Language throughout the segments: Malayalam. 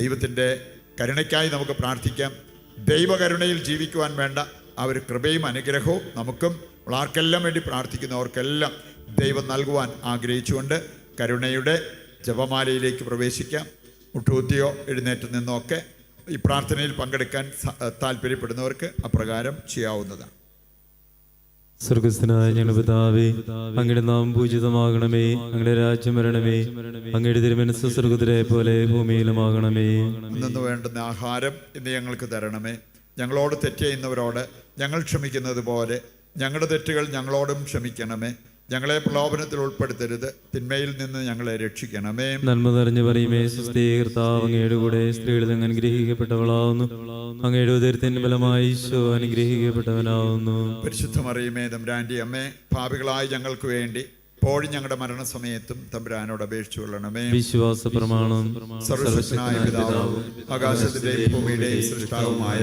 ദൈവത്തിന്റെ കരുണയ്ക്കായി നമുക്ക് പ്രാർത്ഥിക്കാം. ദൈവകരുണയിൽ ജീവിക്കുവാൻ വേണ്ട ആ ഒരു കൃപയും അനുഗ്രഹവും നമുക്കും ആർക്കെല്ലാം വേണ്ടി പ്രാർത്ഥിക്കുന്നവർക്കെല്ലാം ദൈവം നൽകുവാൻ ആഗ്രഹിച്ചുകൊണ്ട് കരുണയുടെ ജപമാലയിലേക്ക് പ്രവേശിക്കാം. മുട്ടുകുത്തിയോ എഴുന്നേറ്റ് നിന്നോ ഒക്കെ ഈ പ്രാർത്ഥനയിൽ പങ്കെടുക്കാൻ താല്പര്യപ്പെടുന്നവർക്ക് അപ്രകാരം ചെയ്യാവുന്നതാണ്. സ്വർഗസ്ഥനായ ഞങ്ങളുടെ പിതാവേ അങ്ങയുടെ നാം പൂജിതമാകണമേ അങ്ങയുടെ രാജ്യം വരണമേ അങ്ങയുടെ തിരുമനസ് സ്വർഗത്തിലെ പോലെ ഭൂമിയിലുമാകണമേ. നിന്ന് വേണ്ടുന്ന ആഹാരം ഇന്ന് ഞങ്ങൾക്ക് തരണമേ. ഞങ്ങളോട് തെറ്റ് ചെയ്യുന്നവരോട് ഞങ്ങൾ ക്ഷമിക്കുന്നത് പോലെ ഞങ്ങളുടെ തെറ്റുകൾ ഞങ്ങളോടും ക്ഷമിക്കണമേ. ഞങ്ങളെ പ്രലോഭനത്തിൽ ഉൾപ്പെടുത്തരുത്. തിന്മയിൽ നിന്ന് ഞങ്ങളെ രക്ഷിക്കണമേ നന്മ നിറഞ്ഞു പറയുമേ സ്ത്രീകർത്താവ് അങ്ങയുടെ കൂടെ സ്ത്രീകളിൽ അങ്ങ് അനുഗ്രഹിക്കപ്പെട്ടവളാവുന്നു. അങ്ങയുടെ ഉദരത്തിന്റെ ബലമായി ഈശോ അനുഗ്രഹിക്കപ്പെട്ടവനാവുന്നു. പരിശുദ്ധമറിയുമേ തമ്പുരാന്റെ അമ്മേ ഭാവികളായി ഞങ്ങൾക്ക് വേണ്ടി ഇപ്പോഴും ഞങ്ങളുടെ മരണസമയത്തും തമ്പുരാനോട് അപേക്ഷിച്ചു കൊള്ളണമേ വിശ്വാസ പ്രമാണം സർവശക്തനായ പിതാവും ആകാശത്തിന്റെയും ഭൂമിയുടെയും സൃഷ്ടാവുമായ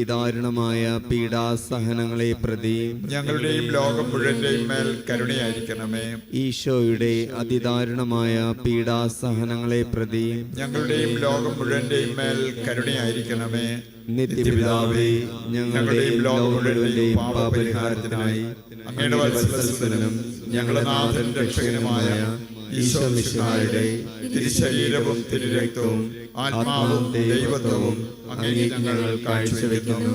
അതിദാരുണമായ പീഡാസഹനങ്ങളെ പ്രതി ഞങ്ങളുടെയും ലോകം മുഴുവന്റെയും മേൽ കരുണയായിരിക്കണമേ. ഈശോയുടെ അതിദാരുണമായ പീഡാസഹനങ്ങളെ പ്രതി ഞങ്ങളുടെയും ലോകം മുഴുവന്റെയും മേൽ കരുണയായിരിക്കണമേ. നിത്യപിതാവേ ഞങ്ങളുടെയും ലോകം മുഴുവന്റെയും പാപപരിഹാരത്തിനായി അങ്ങയുടെ ഞങ്ങളുടെ നാഥൻ രക്ഷകനുമായ ഈശോ മിശിഹായുടെ തിരുശരീരവും തിരുരക്തവും ആത്മാവും ദൈവത്വവും അങ്ങേ ഞങ്ങൾ കാഴ്ചവെക്കുന്നു.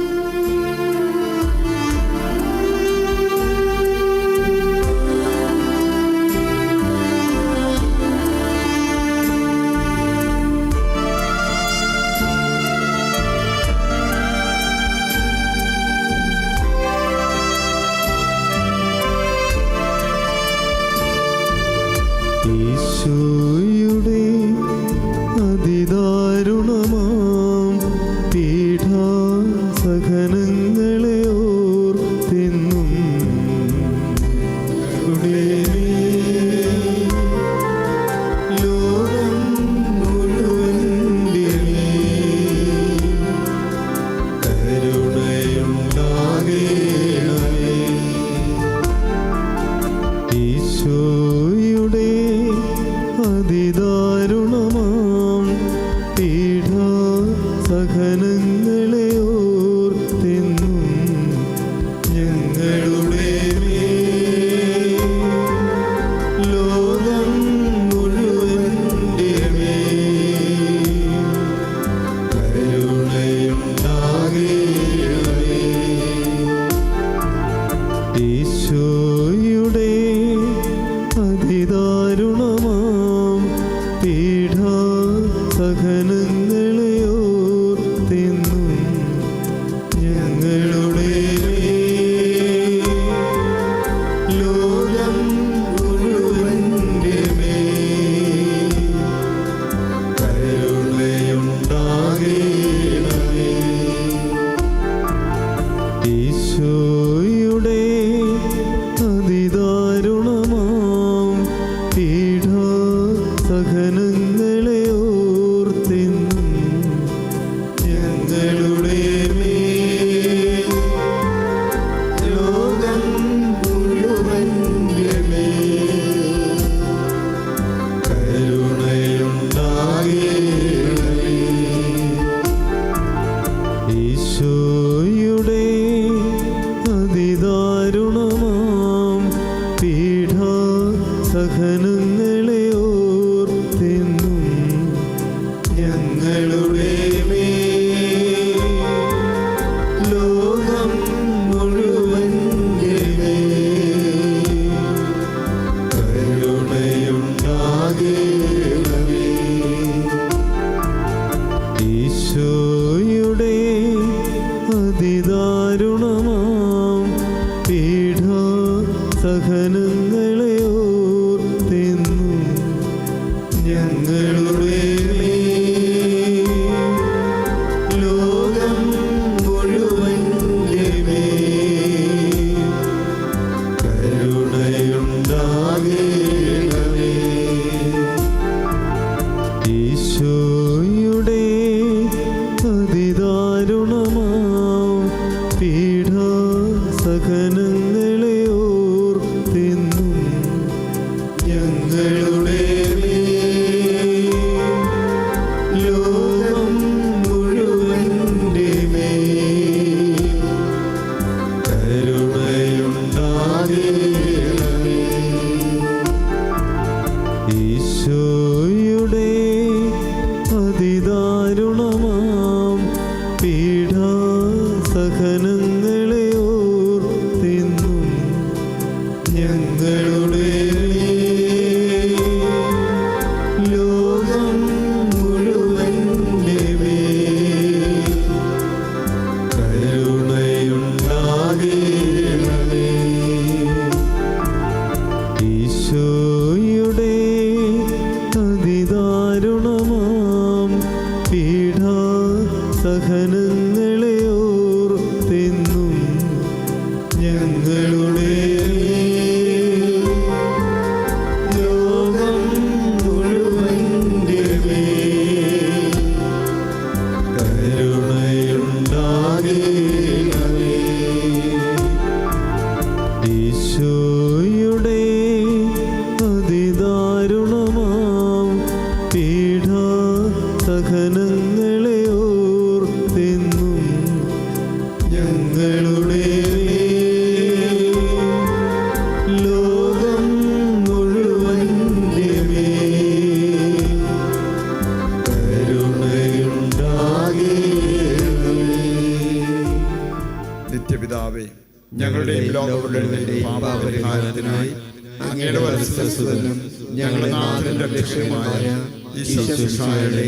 അതിദാരുണമാം. പീഠാസഹനങ്ങളെ ഓർത്തിന്നും ഞങ്ങളുടെ ലോകം ഈശോയുടെ വചനങ്ങളെ ഓർത്തെന്നും. ഞങ്ങളുടെ ലോകം മുഴുവൻ നിത്യപിതാവേ ഞങ്ങളുടെയും ലോകങ്ങളുടെയും പാപപരിഹാരത്തിനായി അങ്ങയുടെ വത്സരസുതനും ഞങ്ങളുടെ നാഥന്റെ ലക്ഷ്യമായ ഈശ്വരയുടെ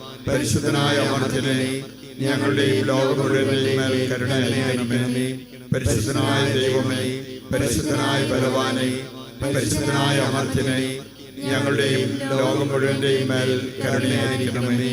പരിശുദ്ധനായ അമർത്തിനെ ഞങ്ങളുടെയും ലോകം മുഴുവന്റെയും മേൽ പരിശുദ്ധനായ ദൈവമേ പരിശുദ്ധനായ ബലവാനെ പരിശുദ്ധനായ അമർത്തിനെ ഞങ്ങളുടെയും ലോകം മുഴുവന്റെയും മേൽ കരുണയായിരിക്കണമേ